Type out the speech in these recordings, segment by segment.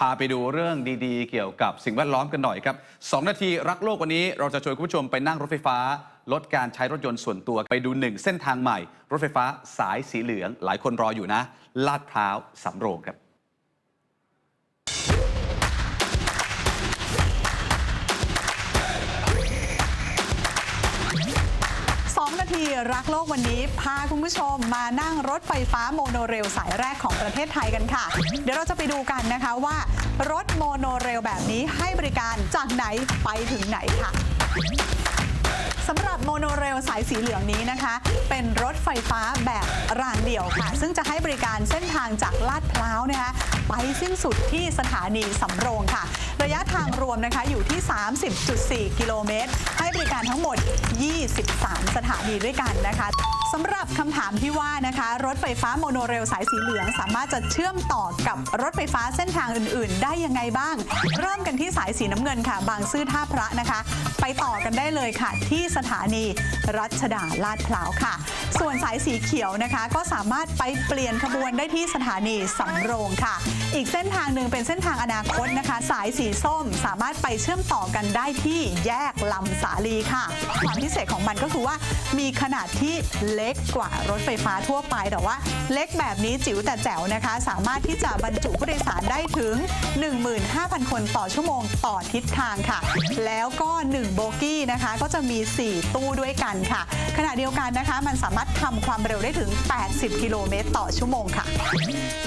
พาไปดูเรื่องดีๆ เกี่ยวกับสิ่งแวดล้อมกันหน่อยครับ 2 นาทีรักโลกวันนี้เราจะชวนคุณผู้ชมไปนั่งรถไฟฟ้า ลดการใช้รถยนต์ส่วนตัวไปดูหนึ่งเส้นทางใหม่ รถไฟฟ้าสายสีเหลือง หลายคนรออยู่นะ ลาดพร้าวสำโรงครับ ทีรักโลกวันนี้ พาคุณผู้ชมมานั่งรถไฟฟ้าโมโนเรลสายแรกของประเทศไทยกันค่ะ เดี๋ยวเราจะไปดูกันนะคะว่ารถโมโนเรลแบบนี้ให้บริการจากไหนไปถึงไหนค่ะสำหรับโมโนเรลสายสีเหลืองนี้นะคะ เป็นรถไฟฟ้าแบบรางเดี่ยวค่ะ ซึ่งจะให้บริการเส้นทางจากลาดพร้าวนะคะ ไปสิ้นสุดที่สถานีสำโรงค่ะ ระยะทางรวมนะคะอยู่ที่ 30.4 กิโลเมตร ให้บริการทั้งหมด 23 สถานีด้วยกันนะคะสำหรับคำถามที่ว่านะคะ รถไฟฟ้าโมโนเรลสายสีเหลือง สามารถจะเชื่อมต่อกับรถไฟฟ้าเส้นทางอื่น ๆ ได้ยังไงบ้าง เริ่มกันที่สายสีน้ำเงินค่ะ บางซื่อท่าพระนะคะ ไปต่อกันได้เลยค่ะ ที่สถานีรัชดาลาดพร้าวค่ะ ส่วนสายสีเขียวนะคะ ก็สามารถไปเปลี่ยนขบวนได้ที่สถานีสำโรงค่ะ อีกเส้นทางหนึ่งเป็นเส้นทางอนาคตนะคะ สายสีส้มสามารถไปเชื่อมต่อกันได้ที่แยกลำสาลีค่ะ ความพิเศษของมันก็คือว่า มีขนาดที่เล็กกว่ารถไฟฟ้าทั่วไปแต่ว่า เล็กแบบนี้จิ๋วแต่แจ๋วนะคะ สามารถที่จะบรรจุผู้โดยสารได้ถึง 15,000 คนต่อชั่วโมงต่อทิศทางค่ะ แล้วก็ 1 โบกี้นะคะ ก็จะมี 4 ตู้ด้วยกันค่ะขณะเดียวกันนะคะ มันสามารถทำความเร็วได้ถึง 80 กิโลเมตรต่อชั่วโมงค่ะ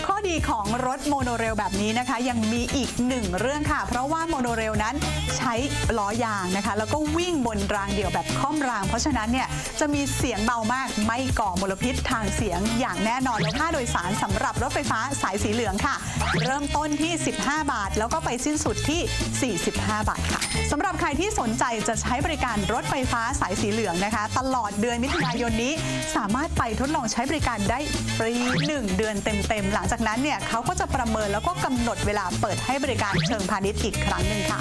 ข้อดีของรถโมโนเรลแบบนี้นะคะ ยังมีอีกหนึ่งเรื่องค่ะ เพราะว่าโมโนเรลนั้นใช้ล้อยางนะคะ แล้วก็วิ่งบนรางเดี่ยวแบบค่อมราง เพราะฉะนั้นเนี่ยจะมีเสียงเบามากไม่ก่อมลพิษทางเสียงอย่างแน่นอนแล้วค่าโดยสารสำหรับรถไฟฟ้าสายสีเหลืองค่ะ เริ่มต้นที่ 15 บาท แล้วก็ไปสิ้นสุดที่ 45 บาทค่ะสำหรับใครที่สนใจจะใช้บริการรถไฟฟ้าสายสีเหลืองนะคะ ตลอดเดือนมิถุนายนนี้ สามารถไปทดลองใช้บริการได้ฟรี 1 เดือนเต็มๆ หลังจากนั้นเนี่ยเขาก็จะประเมินแล้วก็กำหนดเวลาเปิดให้บริการเชิงพาณิชย์อีกครั้งหนึ่งค่ะ